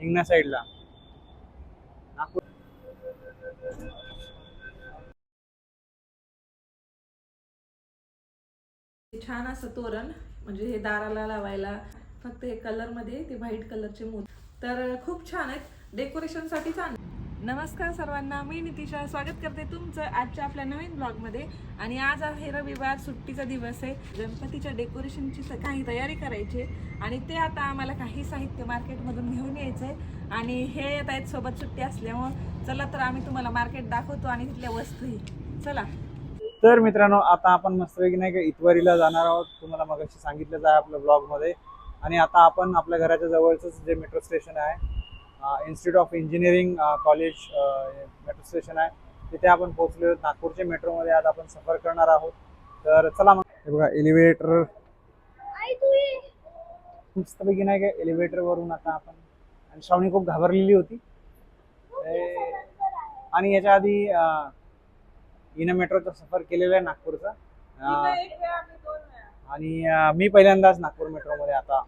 हिंगणा साईडला नागपूर छान असं तोरण म्हणजे हे दाराला लावायला फक्त हे कलरमध्ये ते व्हाईट कलरचे मूल तर खूप छान आहेत. डेकोरेशनसाठी छान. नमस्कार सर्वांना मी नितिशा. स्वागत करते तुमचं आजच्या आपल्या नवीन ब्लॉगमध्ये. आणि आज आहे रविवार सुट्टीचा दिवस आहे. गणपतीच्या डेकोरेशनची स- काही तयारी करायची आहे. आणि ते आता आम्हाला काही साहित्य मार्केटमधून घेऊन यायचं आहे. आणि हे येत आहेत सोबत सुट्टी असल्यामुळं चला तर आम्ही तुम्हाला मार्केट दाखवतो आणि तिथल्या वस्तूही चला. तर मित्रांनो आता आपण मस्तपैकी नाही का इतवारीला जाणार आहोत. तुम्हाला मगाशी सांगितलं आहे आपल्या ब्लॉगमध्ये. आणि आता आपण आपल्या घराच्या जवळचंच जे मेट्रो स्टेशन आहे institute of engineering college metro station आहे. तिथे आपण पोहोचलो. नागपूरच्या मेट्रोमध्ये आज आपण सफर करणार आहोत. तर चला मग. हे बघा एलिव्हेटर मस्तपैकी नाही का एलिव्हेटरवरून आता आपण आणि श्रावणी खूप घाबरलेली होती. आणि याच्या आधी हिनं मेट्रोचा सफर केलेला आहे नागपूरचा. आणि मी पहिल्यांदाच नागपूर मेट्रोमध्ये आता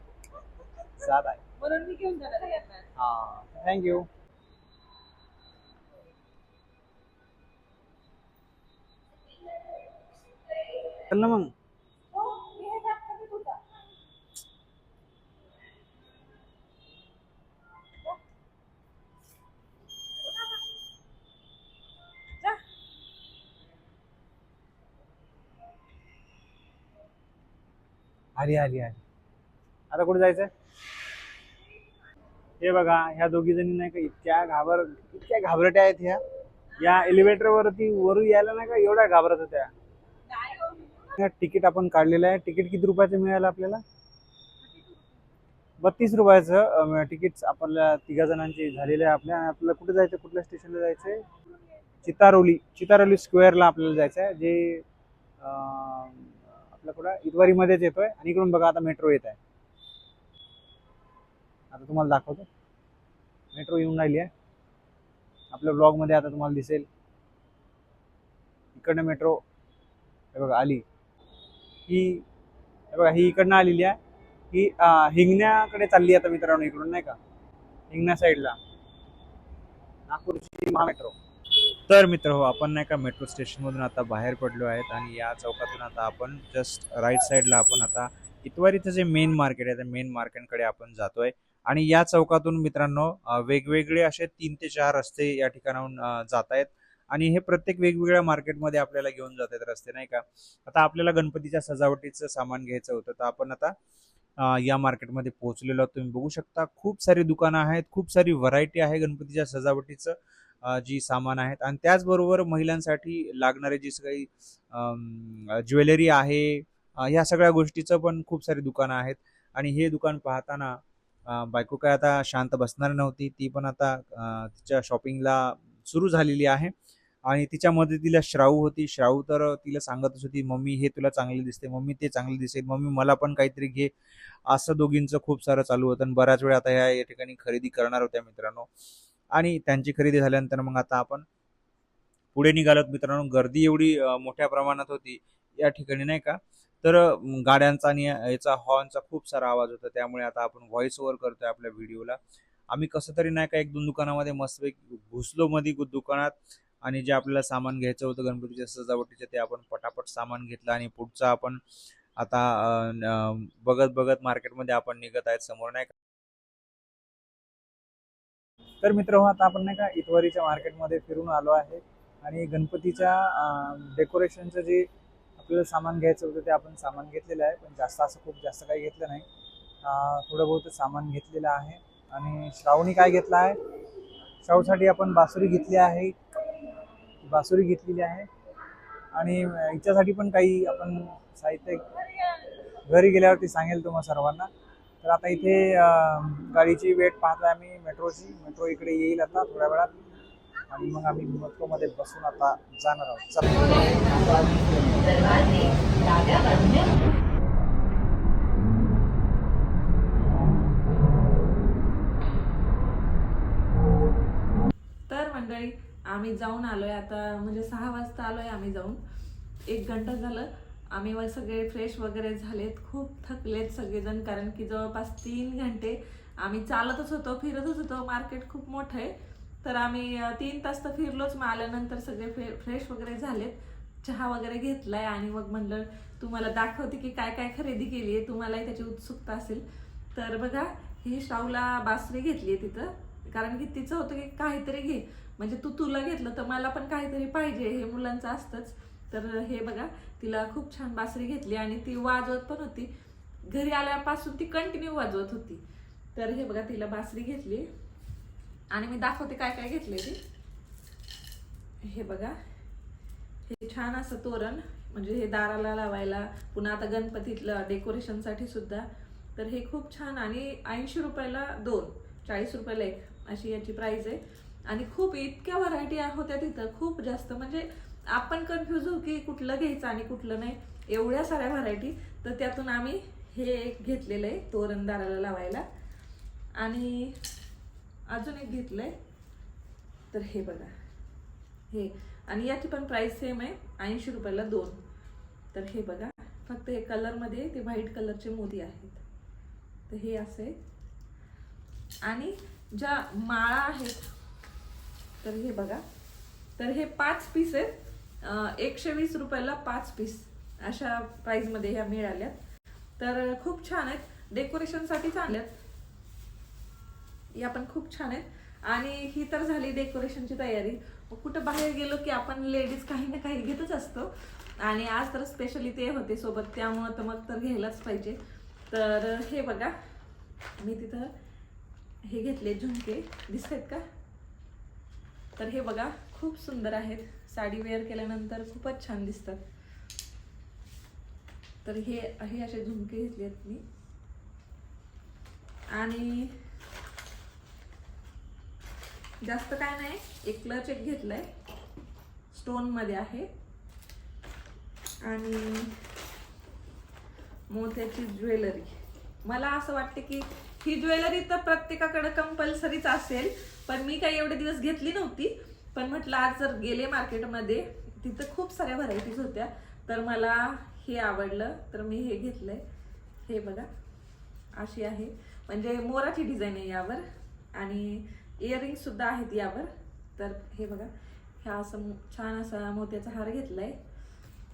जात आहे. थँक यू थँक्यू चल ना मग. आली हरी आली. आता कुठे जायचंय? हे बघा ह्या दोघी जणी नाही का इतक्या घाबर इतक्या घाबरट्या आहेत ह्या. या एलिव्हेटर वरती वरून यायला नाही का एवढ्या घाबरत होत्या. तिकीट आपण काढलेलं आहे. तिकीट किती रुपयाचं मिळालं आपल्याला? बत्तीस रुपयाचं तिकीट आपल्या तिघा जणांची झालेलं आहे आपल्या. आपल्याला कुठे जायचं कुठल्या स्टेशनला जायचंय? चितारोली चितारोली स्क्वेअरला आपल्याला जायचं आहे जे आपल्या कुठं? इतवारीमध्येच येतोय. आणि इकडून बघा आता मेट्रो येत आहे. आता तुम्हाला दाखवतो. मेट्रो येऊन राहिली आहे. आपल्या ब्लॉगमध्ये आता तुम्हाला दिसेल. इकडनं मेट्रो हे बघा आली. ही हे बघा ही इकडनं आलेली आहे. ही हिंगण्याकडे चालली आता मित्रांनो इकडून नाही का? हिंगण्या साईडला नागपूरची महामेट्रो तर मित्र हो आपण नाही का मेट्रो स्टेशनमधून आता बाहेर पडलो आहेत आणि या चौकातून आता आपण जस्ट राईट साईडला आपण आता इतवारीचं जे मेन मार्केट आहे त्या मेन मार्केटकडे आपण जातोय. आणि या चौकातून मित्रांनो वेगवेगळे असे तीन ते चार रस्ते या ठिकाणाहून जात आहेत आणि हे प्रत्येक वेगवेगळ्या मार्केटमध्ये आपल्याला घेऊन जात आहेत रस्ते नाही का? आता आपल्याला गणपतीच्या सजावटीचं सामान घ्यायचं होतं तर आपण आता या मार्केटमध्ये पोहोचलेलो तुम्ही बघू शकता खूप सारी दुकानं आहेत खूप सारी व्हरायटी आहे गणपतीच्या सजावटीचं जी सामान आहेत. आणि त्याचबरोबर महिलांसाठी लागणारे जी काही ज्वेलरी आहे ह्या सगळ्या गोष्टीचं पण खूप सारी दुकानं आहेत. आणि हे दुकान पाहताना बायको काय आता शांत बसणार नव्हती ती पण आता तिच्या शॉपिंगला सुरू झालेली आहे. आणि तिच्या मदतीला श्राऊ होती. श्राऊ तर तिला सांगतच होती मम्मी हे तुला चांगले दिसते मम्मी ते चांगले दिसेल मम्मी मला पण काहीतरी घे. असं दोघींचं खूप सारं चालू होतं. आणि बऱ्याच वेळ आता ह्या या ठिकाणी खरेदी करणार होत्या मित्रांनो. आणि त्यांची खरेदी झाल्यानंतर मग आता आपण पुढे निघालोत मित्रांनो. गर्दी एवढी मोठ्या प्रमाणात होती. या ठिकाणी नाही का? तर गाड्यांचा आणि याचा हॉर्नचा खूप सारा आवाज होता. त्यामुळे आता आपण व्हॉइस ओव्हर करतोय आपल्या व्हिडिओला आम्ही कसं तरी नाही का एक दोन दुकानामध्ये मस्तपैकी घुसलो मध्ये दुकानात आणि जे आपल्याला सामान घ्यायचं होतं गणपतीच्या सजावटीचं ते आपण पटापट सामान घेतलं आणि पुढचं आपण आता बघत बघत मार्केटमध्ये आपण निघत आहेत समोर नाही का? तर मित्र हो आता आपण नाही का इतवारीच्या मार्केटमध्ये फिरून आलो आहे आणि गणपतीच्या डेकोरेशनचं जे आपल्याला सामान घ्यायचं होतं ते आपण सामान घेतलेलं आहे पण जास्त असं खूप जास्त काही घेतलं नाही. थोडं बहुत सामान घेतलेलं आहे. आणि श्रावणी काय घेतलं आहे? श्रावसाठी आपण बासुरी घेतली आहे. बासुरी घेतलेली आहे. आणि हिच्यासाठी पण काही आपण साहित्य घरी गेल्यावरती सांगेल तुम्हाला सर्वांना. तर आता इथे गाडीची वेट पाहतोय आम्ही मेट्रोची. मेट्रो इकडे येईल आता थोड्या वेळात. आणि मग आम्ही मेट्रोमध्ये बसून आता जाणार आहोत. आम्ही जाऊन आलोय आता म्हणजे सहा वाजता आलोय आम्ही जाऊन. एक घंटा झालं. आम्ही सगळे फ्रेश वगैरे झालेत खूप थकलेत सगळेजण कारण की जवळपास तीन घंटे आम्ही चालतच होतो फिरतच होतो. मार्केट खूप मोठं आहे. तर आम्ही तीन तास तर फिरलोच मग आल्यानंतर सगळे फ्रे फ्रेश वगैरे झालेत. चहा वगैरे घेतलाय आणि मग म्हणलं तुम्हाला दाखवते की काय काय खरेदी केली आहे तुम्हालाही त्याची उत्सुकता असेल. तर बघा ही शाहूला बासरी घेतली आहे तिथं. कारण की तिचं होतं की काहीतरी घे. म्हणजे तू तुला घेतलं तर मला पण काहीतरी पाहिजे हे मुलांचं असतंच. तर हे बघा तिला खूप छान बासरी घेतली आणि ती वाजवत पण होती. घरी आल्यापासून ती कंटिन्यू वाजवत होती. तर हे बघा तिला बासरी घेतली. आणि मी दाखवते काय काय घेतले ते. हे बघा हे छान असं तोरण. म्हणजे हे दाराला लावायला पुन्हा आता गणपतीतलं डेकोरेशनसाठी सुद्धा. तर हे खूप छान. आणि ऐंशी रुपयाला दोन चाळीस रुपयाला एक. अशी याची प्राईज आहे. आणि खूप इतक्या व्हरायटी होत्या तिथं खूप जास्त. म्हणजे आपण कन्फ्यूज होऊ की कुठलं घ्यायचं आणि कुठलं नाही. एवढ्या साऱ्या व्हरायटी तर त्यातून आम्ही हे एक घेतलेलं आहे तोरण दाराला लावायला. आणि अजून एक घेतलं आहे तर हे बघा. हे. आणि याची पण प्राईस सेम आहे ऐंशी रुपयाला दोन. तर हे बघा. फक्त हे कलरमध्ये ते व्हाईट कलरचे मोती आहेत. तर हे असे आणि ज्या माळा आहेत तर हे बघा. तर हे पाच पीस आहेत. एकशे वीस रुपयाला पाच पीस अशा प्राईजमध्ये ह्या मिळाल्यात. तर खूप छान आहेत. डेकोरेशनसाठी चांगल्या या पण खूप छान आहेत. आणि ही तर झाली डेकोरेशनची तयारी. कुठं बाहेर गेलो की आपण लेडीज काही ना काही घेतच असतो. आणि आज तर स्पेशली ते होते सोबत. त्यामुळं तर मग तर घ्यायलाच पाहिजे. तर हे बघा. मी तिथं हे घेतले झुमके. दिसत आहेत का? तर हे बघा खूप सुंदर आहेत. साडी वेअर केल्यानंतर खूपच छान दिसतात. तर हे हे असे झुमके घेतले आहेत मी. आणि जास्त काय नाही एक क्लच एक घेतलंय. आहे स्टोनमध्ये आहे. आणि मोत्याची ज्वेलरी. मला असं वाटतं की ही ज्वेलरी तर प्रत्येकाकडे कंपल्सरीच असेल पण मी काही एवढे दिवस घेतली नव्हती. पण म्हटलं आज जर गेले मार्केटमध्ये तिथं खूप साऱ्या व्हरायटीज होत्या. तर मला हे आवडलं तर मी हे घेतलंय. हे बघा अशी आहे. म्हणजे मोराची डिझाईन आहे यावर आणि इयरिंग सुद्धा आहेत यावर. तर हे बघा ह्या असं छान असा मोत्याचा हार घेतलाय.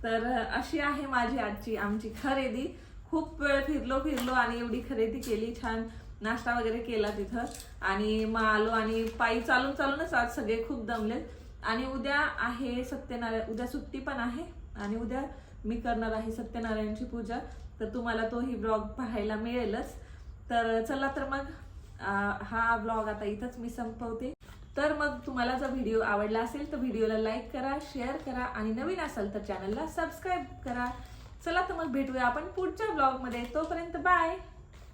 तर अशी आहे माझी आजची आमची खरेदी. खूप वेळ फिरलो फिरलो आणि एवढी खरेदी केली छान नाश्ता वगैरे केला तिथं. आणि मग आलो आणि पायी चालून चालूनच आज सगळे खूप दमलेत. आणि उद्या आहे सत्यनारायण उद्या सुट्टी पण आहे आणि उद्या मी करणार आहे सत्यनारायणची पूजा. तर तुम्हाला तोही ब्लॉग पाहायला मिळेलच. तर चला तर मग हा ब्लॉग आता इथंच मी संपवते. तर मग तुम्हाला जर व्हिडिओ आवडला असेल तर व्हिडिओला लाईक करा शेअर करा आणि नवीन असाल तर चॅनलला सबस्क्राईब करा. चला तर मग भेटूया आपण पुढच्या ब्लॉगमध्ये तोपर्यंत बाय